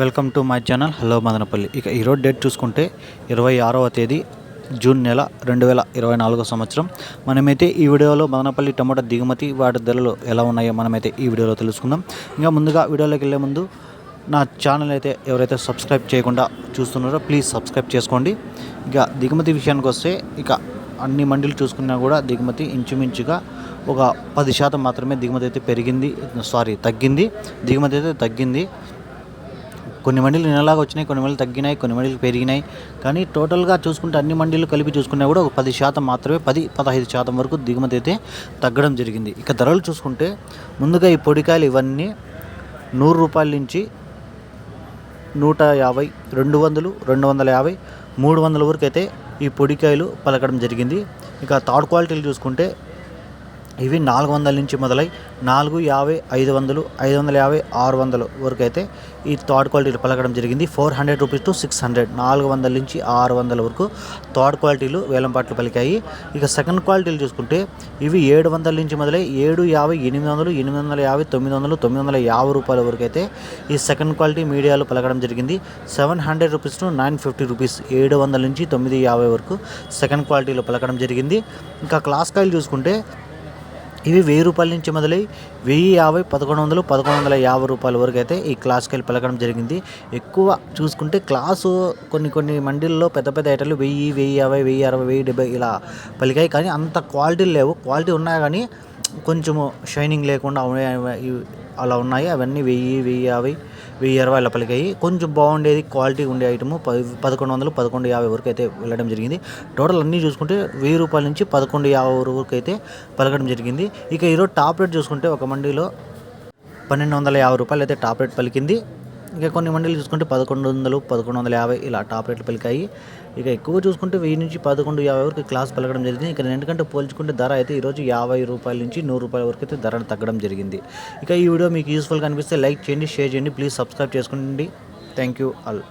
Welcome to my channel. Hello Madanapalle. ఇక ఈరోజు date చూసుకుంటే ఇరవై ఆరవ తేదీ జూన్ నెల రెండు వేల ఇరవై నాలుగో సంవత్సరం. మనమైతే ఈ వీడియోలో మదనపల్లి టమాటా దిగుమతి వాటి ధరలు ఎలా ఉన్నాయో మనమైతే ఈ వీడియోలో తెలుసుకుందాం. ఇంకా ముందుగా వీడియోలోకి వెళ్ళే ముందు నా ఛానల్ అయితే ఎవరైతే సబ్స్క్రైబ్ చేయకుండా చూస్తున్నారో ప్లీజ్ సబ్స్క్రైబ్ చేసుకోండి. ఇక దిగుమతి విషయానికి వస్తే ఇక అన్ని మండీలు చూసుకున్నా కూడా దిగుమతి ఇంచుమించుగా ఒక పది శాతం మాత్రమే దిగుమతి అయితే పెరిగింది సారీ తగ్గింది. దిగుమతి అయితే తగ్గింది. కొన్ని మండీలు నెలలాగా వచ్చినాయి కొన్ని మండీలు తగ్గినాయి కొన్ని మండీలు పెరిగినాయి. కానీ టోటల్గా చూసుకుంటే అన్ని మండీలు కలిపి చూసుకున్నా కూడా ఒక పది శాతం మాత్రమే పది పదహైదు శాతం వరకు దిగుమతి అయితే తగ్గడం జరిగింది. ఇక ధరలు చూసుకుంటే ముందుగా ఈ పొడికాయలు ఇవన్నీ నూరు రూపాయల నుంచి నూట యాభై రెండు వందలు రెండు వందల యాభై మూడు వందల వరకు అయితే ఈ పొడికాయలు పలకడం జరిగింది. ఇక థర్డ్ క్వాలిటీలు చూసుకుంటే ఇవి నాలుగు వందల నుంచి మొదలై నాలుగు యాభై ఐదు వందలు ఐదు వందల యాభై ఆరు వందలు వరకు అయితే ఈ థర్డ్ క్వాలిటీలు పలకడం జరిగింది. Four hundred rupees to six hundred. నాలుగు వందల నుంచి ఆరు వందల వరకు థర్డ్ క్వాలిటీలు వేలంపాట్లు పలికాయి. ఇక సెకండ్ క్వాలిటీలు చూసుకుంటే ఇవి ఏడు వందల నుంచి మొదలై ఏడు యాభై ఎనిమిది వందలు ఎనిమిది వందల యాభై తొమ్మిది వందలు తొమ్మిది వందల యాభై రూపాయల వరకు అయితే ఈ సెకండ్ క్వాలిటీ మీడియాలో పలకడం జరిగింది. Seven hundred rupees to nine fifty rupees ఏడు వందల నుంచి తొమ్మిది యాభై వరకు సెకండ్ క్వాలిటీలో పలకడం జరిగింది. ఇంకా క్లాస్ కాయలు చూసుకుంటే ఇవి వెయ్యి రూపాయల నుంచి మొదలై వెయ్యి యాభై పదకొండు వందలు పదకొండు వందల యాభై రూపాయల వరకు అయితే ఈ క్లాస్కి పలకడం జరిగింది. ఎక్కువ చూసుకుంటే క్లాసు కొన్ని కొన్ని మండీల్లో పెద్ద పెద్ద ఐటర్లు వెయ్యి వెయ్యి యాభై వెయ్యి అరవై వెయ్యి డెబ్బై ఇలా పలికాయి. కానీ అంత క్వాలిటీలు లేవు. క్వాలిటీ ఉన్నా కానీ కొంచెము షైనింగ్ లేకుండా అలా ఉన్నాయి. అవన్నీ వెయ్యి వెయ్యి యాభై వెయ్యి అరవై అలా పలికాయి కొంచెం బాగుండేది క్వాలిటీ ఉండే ఐటమ్ పది పదకొండు వందలు పదకొండు యాభై వరకు అయితే వెళ్ళడం జరిగింది. టోటల్ అన్నీ చూసుకుంటే వెయ్యి రూపాయల నుంచి పదకొండు యాభై వరకు అయితే పలకడం జరిగింది. ఇక ఈరోజు టాప్ రేట్ చూసుకుంటే ఒక మండీలో పన్నెండు వందల యాభై రూపాయలు అయితే టాప్ రేట్ పలికింది. ఇక కొన్ని మండీలు చూసుకుంటే పదకొండు వందలు పదకొండు వందల యాభై ఇలా టాప్ రేట్లు పలికాయి. ఇక ఎక్కువ చూసుకుంటే వెయ్యి నుంచి పదకొండు యాభై వరకు క్లాస్ పలకడం జరిగింది. ఇక రెండుకంటే పోల్చుకుంటే ధర అయితే ఈరోజు యాభై రూపాయల నుంచి నూరు రూపాయల వరకు అయితే ధర తగ్గడం జరిగింది. ఇక ఈ వీడియో మీకు యూస్ఫుల్గా అనిపిస్తే లైక్ చేయండి షేర్ చేయండి. ప్లీజ్ సబ్స్క్రైబ్ చేసుకోండి. Thank you all